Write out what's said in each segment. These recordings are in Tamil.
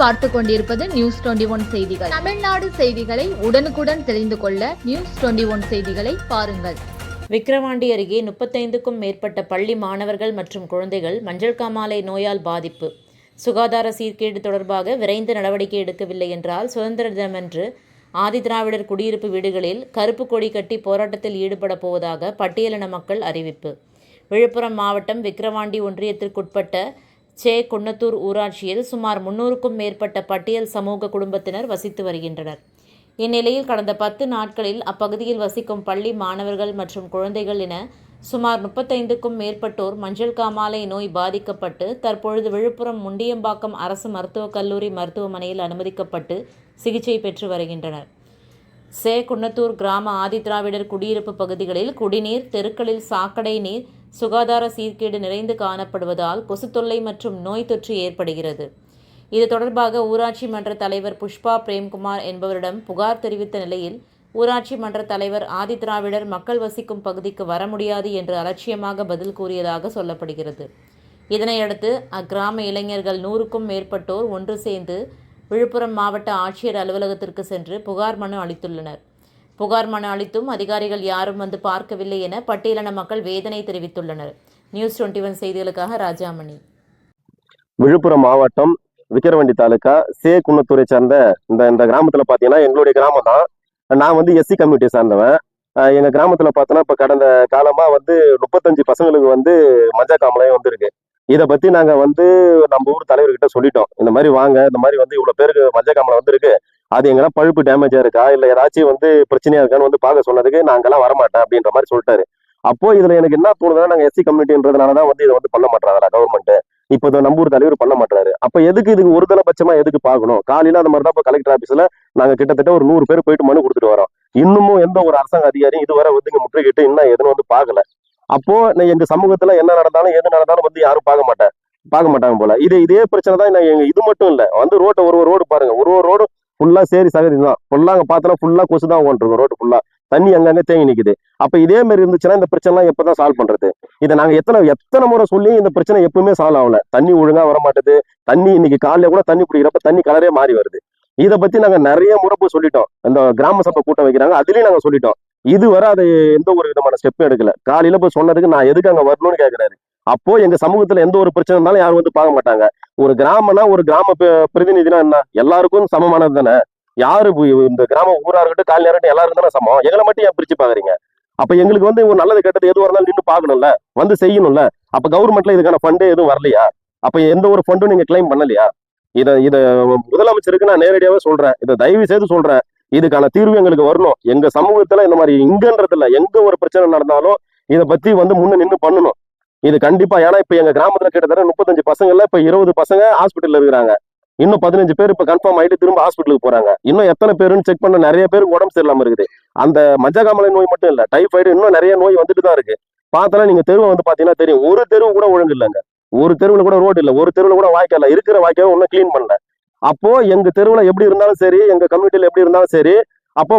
பார்த்து கொண்டிருப்பது நியூஸ் டுவெண்டி ஒன் செய்திகள். தமிழ்நாடு செய்திகளை உடனுக்குடன் தெரிந்து கொள்ள நியூஸ் டுவெண்டி ஒன் செய்திகளை பாருங்கள். விக்கிரவாண்டி அருகே முப்பத்தைந்துக்கும் மேற்பட்ட பள்ளி மாணவர்கள் மற்றும் குழந்தைகள் மஞ்சள் காமாலை நோயால் பாதிப்பு. சுகாதார சீர்கேடு தொடர்பாக விரைந்து நடவடிக்கை எடுக்கவில்லை என்றால் சுதந்திர தினமன்று ஆதிதிராவிடர் குடியிருப்பு வீடுகளில் கருப்பு கொடி கட்டி போராட்டத்தில் ஈடுபட போவதாக பட்டியலின மக்கள் அறிவிப்பு. விழுப்புரம் மாவட்டம் விக்கிரவாண்டி ஒன்றியத்திற்குட்பட்ட சே குன்னத்தூர் ஊராட்சியில் சுமார் முன்னூறுக்கும் மேற்பட்ட பட்டியல் சமூக குடும்பத்தினர் வசித்து வருகின்றனர். இந்நிலையில் கடந்த பத்து நாட்களில் அப்பகுதியில் வசிக்கும் பள்ளி மாணவர்கள் மற்றும் குழந்தைகள் என சுமார் முப்பத்தைந்துக்கும் மேற்பட்டோர் மஞ்சள் காமாலை நோய் பாதிக்கப்பட்டு தற்பொழுது விழுப்புரம் முண்டியம்பாக்கம் அரசு மருத்துவக் கல்லூரி மருத்துவமனையில் அனுமதிக்கப்பட்டு சிகிச்சை பெற்று வருகின்றனர். சே குன்னத்தூர் கிராம ஆதிதிராவிடர் குடியிருப்பு பகுதிகளில் குடிநீர் தெருக்களில் சாக்கடை நீர் சுகாதார சீர்கேடு நிறைந்து காணப்படுவதால் கொசு தொல்லை மற்றும் நோய் தொற்று ஏற்படுகிறது. இது தொடர்பாக ஊராட்சி மன்ற தலைவர் புஷ்பா பிரேம்குமார் என்பவரிடம் புகார் தெரிவித்த நிலையில் ஊராட்சி மன்ற தலைவர் ஆதிதிராவிடர் மக்கள் வசிக்கும் பகுதிக்கு வர முடியாது என்று அலட்சியமாக பதில் கூறியதாக சொல்லப்படுகிறது. இதனையடுத்து அக்கிராம இளைஞர்கள் நூறுக்கும் மேற்பட்டோர் ஒன்று சேர்ந்து விழுப்புரம் மாவட்ட ஆட்சியர் அலுவலகத்திற்கு சென்று புகார் மனு அளித்துள்ளனர். புகார் மனு அளித்தும் அதிகாரிகள் யாரும் வந்து பார்க்கவில்லை என பட்டியலின மக்கள் வேதனை தெரிவித்துள்ளனர். நியூஸ் டுவெண்ட்டி ஒன் செய்திகளுக்காக ராஜாமணி. விழுப்புரம் மாவட்டம் விக்கிரவண்டி தாலுக்கா சே. குன்னத்தூரை சேர்ந்த இந்த இந்த கிராமத்துல பாத்தீங்கன்னா எங்களுடைய கிராமம் தான். நான் வந்து எஸ்சி கம்யூனிட்டி சார்ந்தவன். எங்கள் எங்க கிராமத்துல பார்த்தோன்னா இப்ப கடந்த காலமா வந்து முப்பத்தஞ்சு பசங்களுக்கு வந்து மஞ்சள் காமலையும் வந்திருக்கு. இதை பத்தி நாங்க வந்து நம்ம ஊர் தலைவர்கிட்ட சொல்லிட்டோம். இந்த மாதிரி வாங்க இந்த மாதிரி வந்து இவ்வளவு பேருக்கு மஞ்சள் காமலை வந்திருக்கு. அது எங்கன்னா பழுப்பு டேமேஜா இருக்கா? இல்ல ஏதாச்சும் வந்து பிரச்சனையா இருக்கான்னு வந்து பார்க்க சொன்னதுக்கு நாங்கெல்லாம் வரமாட்டேன் அப்படின்ற மாதிரி சொல்லிட்டாரு. அப்போ இதுல எனக்கு என்ன தோணுதுன்னா நாங்க எஸ்சி கம்யூனிட்டின்றதுனாலதான் வந்து இதை வந்து பண்ண மாட்டாங்களா கவர்மெண்ட் இப்போ இந்த நம்பூர் தலைவர் பண்ண மாட்டாரு அப்ப எதுக்கு இதுக்கு ஒரு தலைபட்சமா எதுக்கு பார்க்கணும்? காலையில அந்த மாதிரி தான் இப்போ கலெக்டர் ஆபீஸ்ல நாங்க கிட்டத்தட்ட ஒரு நூறு பேர் போயிட்டு மனு கொடுத்துட்டு வரோம். இன்னமும் எந்த ஒரு அரசாங்க அதிகாரியும் இதுவரை வந்து இங்க முற்றுகிட்டு இன்னும் எதுவும் வந்து பார்க்கல. அப்போ நான் எங்க சமூகத்துல என்ன நடந்தாலும் எது நடந்தாலும் வந்து யாரும் பார்க்க மாட்டேன். பார்க்க மாட்டாங்க போல. இது இதே பிரச்சனை தான் நான் எங்க இது மட்டும் இல்ல. வந்து ரோட்டை ஒரு ஒரு ரோடு பாருங்க. ஒரு ஒரு ரோடு ஃபுல்லா சேரி சகதி தான். ஃபுல்லாக அங்க பார்த்தோன்னா ஃபுல்லா கொசு தான் ஓட்டிருக்கும் ரோட்டு ஃபுல்லா தண்ணி அங்கங்கே தேங்கி நிக்குது. அப்போ இதே மாதிரி இருந்துச்சுன்னா இந்த பிரச்சனை எல்லாம் எப்பதான் சால்வ் பண்றது? இதை நாங்க எத்தனை எத்தனை முறை சொல்லி இந்த பிரச்சனை எப்பவுமே சால்வ் ஆகல. தண்ணி ஒழுங்கா வர மாட்டேது தண்ணி இன்னைக்கு காலையில் கூட தண்ணி குடிக்கிறப்ப தண்ணி கலரே மாறி வருது. இதை பத்தி நாங்க நிறைய முறை போய் சொல்லிட்டோம். இந்த கிராம சபை கூட்டம் வைக்கிறாங்க அதுலயும் நாங்க சொல்லிட்டோம். இதுவரை அது எந்த ஒரு விதமான ஸ்டெப்பும் எடுக்கல. காலையில போய் சொன்னதுக்கு நான் எதுக்கு அங்க வரணும்னு கேட்குறாரு அப்போ எங்க சமூகத்துல எந்த ஒரு பிரச்சனை இருந்தாலும் யாரும் வந்து பார்க்க மாட்டாங்க. ஒரு கிராமம்னா ஒரு கிராம பிரதிநிதினா என்ன? எல்லாருக்கும் சமமானது தானே? யாரு இந்த கிராம ஊரா இருக்கட்டும் காலையில நேரம் எல்லாரும் தானே சமம்? எங்களை மட்டும் ஏன் பிரிச்சு பாக்குறீங்க அப்ப எங்களுக்கு வந்து ஒரு நல்லது கெட்டது எதுவாக இருந்தாலும் நின்று பார்க்கணும்ல? வந்து செய்யணும்ல? அப்ப கவர்மெண்ட்ல இதுக்கான ஃபண்டே எதுவும் வரலையா? அப்ப எந்த ஒரு ஃபண்டும் நீங்க கிளைம் பண்ணலையா? இத இதை முதலமைச்சருக்கு நான் நேரடியாவே சொல்றேன். இதை தயவு செய்து சொல்றேன். இதுக்கான தீர்வு எங்களுக்கு வரணும். எங்க சமூகத்துல இந்த மாதிரி இங்கன்றது எங்க ஒரு பிரச்சனை நடந்தாலும் இதை பத்தி வந்து முன்ன நின்று பண்ணணும். இது கண்டிப்பா ஏன்னா இப்ப எங்க கிராமத்துல கிட்டத்தட்ட முப்பத்தஞ்சு பசங்கள்ல இப்ப இருபது பசங்க ஹாஸ்பிட்டல்ல இருக்கிறாங்க. இன்னும் பதினஞ்சு பேர் இப்ப கன்ஃபார்ம் ஆயிட்டு திரும்ப ஹாஸ்பிட்டலுக்கு போறாங்க. இன்னும் எத்தனை பேருன்னு செக் பண்ண நிறைய பேருக்கு உடம்பு சரியில்லாம இருக்குது. அந்த மஞ்சக்காமலை நோய் மட்டும் இல்ல டைஃபாய்டு இன்னும் நிறைய நோய் வந்துட்டு தான் இருக்கு. பார்த்தா நீங்க தெருவை வந்து பாத்தீங்கன்னா தெரியும். ஒரு தெருவு கூட ஒழுங்கு இல்லைங்க ஒரு தெருவுல கூட ரோடு இல்ல. ஒரு தெருவுல கூட வாய்க்கால இருக்கிற வாய்க்காவை ஒன்றும் க்ளீன் பண்ணல. அப்போ எங்க தெருவுல எப்படி இருந்தாலும் சரி எங்க கம்யூனிட்டியில எப்படி இருந்தாலும் சரி அப்போ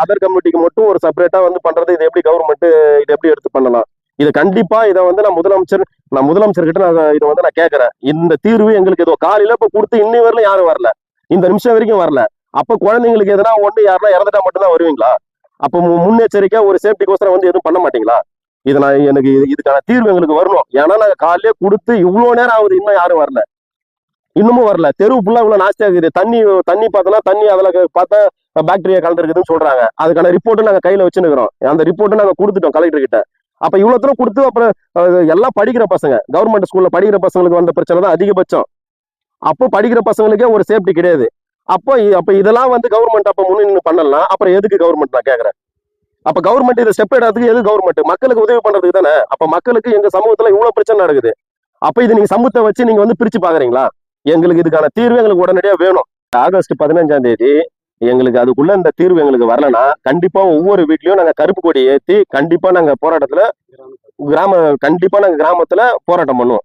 அதர் கம்யூனிட்டிக்கு மட்டும் ஒரு செப்பரேட்டா வந்து பண்றது இது எப்படி கவர்மெண்ட் இது எப்படி எடுத்து பண்ணலாம்? இது கண்டிப்பா இதை வந்து நான் முதலமைச்சர் நான் முதலமைச்சர் கிட்ட நான் இதை வந்து நான் கேட்கறேன் இந்த தீர்வு எங்களுக்கு ஏதோ காலையில இப்ப கொடுத்து இன்னி வரல யாரும் வரல. இந்த நிமிஷம் வரைக்கும் வரல. அப்ப குழந்தைங்களுக்கு எதனா ஒண்ணு யாருன்னா இறந்துட்டா மட்டும்தான் வருவீங்களா? அப்ப முன்னெச்சரிக்கை ஒரு சேஃப்டிக்கோசரம் வந்து எதுவும் பண்ண மாட்டீங்களா? இது நான் எனக்கு இது- இதுக்கான தீர்வு எங்களுக்கு வரணும். ஏன்னா நாங்க காலையிலே கொடுத்து இவ்வளவு நேரம் ஆகுது இன்னும் யாரும் வரல. இன்னமும் வரல. தெருவு ஃபுல்லா இவ்வளவு நாஸ்தியா இருக்குது தண்ணி தண்ணி பார்த்தோன்னா தண்ணி அதுல பார்த்தா பாக்டீரியா கலந்துருக்குதுன்னு சொல்றாங்க. அதுக்கான ரிப்போர்ட்டும் நாங்க கையில வச்சுருக்கிறோம் அந்த ரிப்போர்ட்டும் நாங்க கொடுத்துட்டோம் கலெக்டர் கிட்ட. அப்ப இவ்வளவு தூரம் கொடுத்து அப்புறம் எல்லாம் படிக்கிற பசங்க கவர்மெண்ட் ஸ்கூல்ல படிக்கிற பசங்களுக்கு வந்த பிரச்சனை தான் அதிகபட்சம். அப்போ படிக்கிற பசங்களுக்கே ஒரு சேஃப்டி கிடையாது. அப்போ அப்போ அப்ப இதெல்லாம் வந்து கவர்மெண்ட் அப்ப முன்னு பண்ணலாம் அப்புறம் எதுக்கு கவர்மெண்ட் நான் கேட்கறேன் அப்ப கவர்மெண்ட் இதை ஸ்டெப் எடுறதுக்கு எது கவர்மெண்ட் மக்களுக்கு உதவி பண்றதுக்கு தானே? அப்ப மக்களுக்கு எங்க சமூகத்துல இவ்வளவு பிரச்சனை நடக்குது. அப்ப இது நீங்க சமூகத்தை வச்சு நீங்க வந்து பிரிச்சு பாக்குறீங்களா? எங்களுக்கு இதுக்கான தீர்வு எங்களுக்கு உடனடியா வேணும். ஆகஸ்ட் பதினஞ்சாம் தேதி எங்களுக்கு அதுக்குள்ள இந்த தீர்வு எங்களுக்கு வரலனா கண்டிப்பா ஒவ்வொரு வீட்லயும் நாங்க கருப்பு கொடி ஏத்தி கண்டிப்பா நாங்க போராட்டத்துல கிராம கண்டிப்பா நாங்க கிராமத்துல போராட்டம் பண்ணுவோம்.